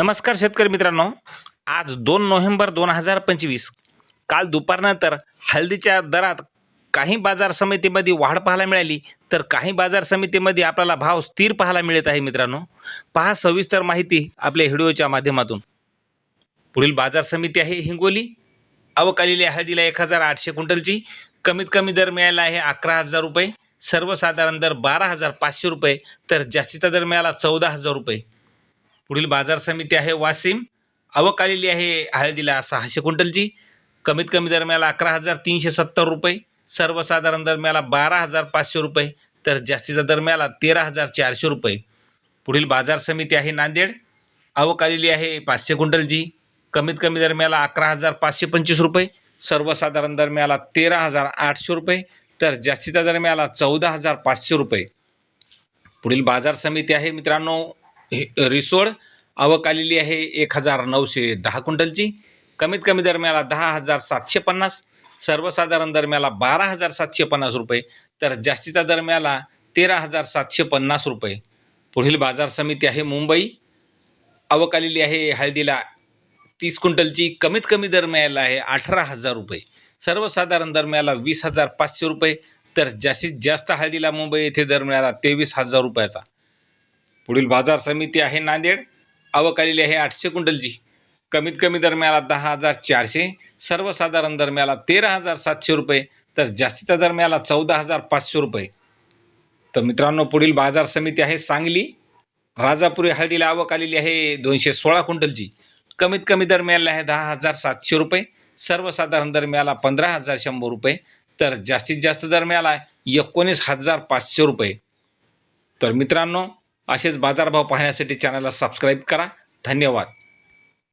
नमस्कार शेतकरी मित्रांनो. आज दोन नोव्हेंबर दोन हजार पंचवीस. काल दुपारनंतर हळदीच्या दरात काही बाजार समितीमध्ये वाढ पाहायला मिळाली. तर काही बाजार समितीमध्ये आपल्याला भाव स्थिर पाहायला मिळत आहे मित्रांनो. पहा सविस्तर माहिती आपल्या व्हिडिओच्या माध्यमातून. पुढील बाजार समिती आहे हिंगोली. अवकालेली हळदीला एक हजार आठशे क्विंटलची. कमीत कमी दर मिळाला आहे अकरा हजार रुपये. सर्वसाधारण दर बारा हजार पाचशे रुपये. तर जास्तीचा दर मिळाला चौदा हजार रुपये. पुढील बाजार समिती आहे वाशिम. आवक आलेली आहे हळदीला सहाशे क्विंटलची. कमीत कमी दरम्याला अकरा हजार तीनशे सत्तर रुपये. सर्वसाधारण दरम्याला बारा हजार पाचशे रुपये. तर जास्तीचा दरम्याला तेरा हजार चारशे रुपये. पुढील बाजार समिती आहे नांदेड. आवक आलेली आहे पाचशे क्विंटलची. कमीत कमी दरम्याला अकरा हजार पाचशे पंचवीस रुपये. सर्वसाधारण दरम्याला तेरा हजार आठशे रुपये. तर जास्तीचा दरम्याला चौदा हजार पाचशे रुपये. पुढील बाजार समिती आहे मित्रांनो. रिसोड आवक आलेली आहे एक हजार नऊशे दहा क्विंटलची. कमीत कमी दरम्याला दहा हजार सातशे पन्नास सर्वसाधारण दरम्याला बारा हजार सातशे पन्नास रुपये तर जास्तीचा दरम्याला तेरा हजार सातशे पन्नास रुपये. पुढील बाजार समिती आहे मुंबई. आवक आलेली आहे हळदीला तीस क्विंटलची कमीत कमी दर आहे अठरा हजार रुपये. सर्वसाधारण दर मिळाला वीस हजार पाचशे रुपये तर जास्तीत जास्त हळदीला मुंबई येथे दर मिळाला तेवीस हजार रुपयाचा. पुढील बाजार समिती आहे नांदेड. आवक आलेली आहे आठशे क्विंटलची. कमीत कमी दरम्याला दहा हजार चारशे सर्वसाधारण दरम्याला तेरा हजार सातशे रुपये तर जास्तीचा दरम्याला चौदा हजार पाचशे रुपये. तर मित्रांनो पुढील बाजार समिती आहे सांगली. राजापुरी हळदीला आवक आलेली आहे दोनशे सोळा क्विंटलची. कमीत कमी दरम्याला आहे दहा हजार सातशे रुपये सर्वसाधारण दरम्याला पंधरा हजार शंभर रुपये तर जास्तीत जास्त दरम्याला एकोणीस हजार पाचशे रुपये. तर मित्रांनो असेच बाजारभाव पाहण्यासाठी चॅनलला सबस्क्राईब करा. धन्यवाद.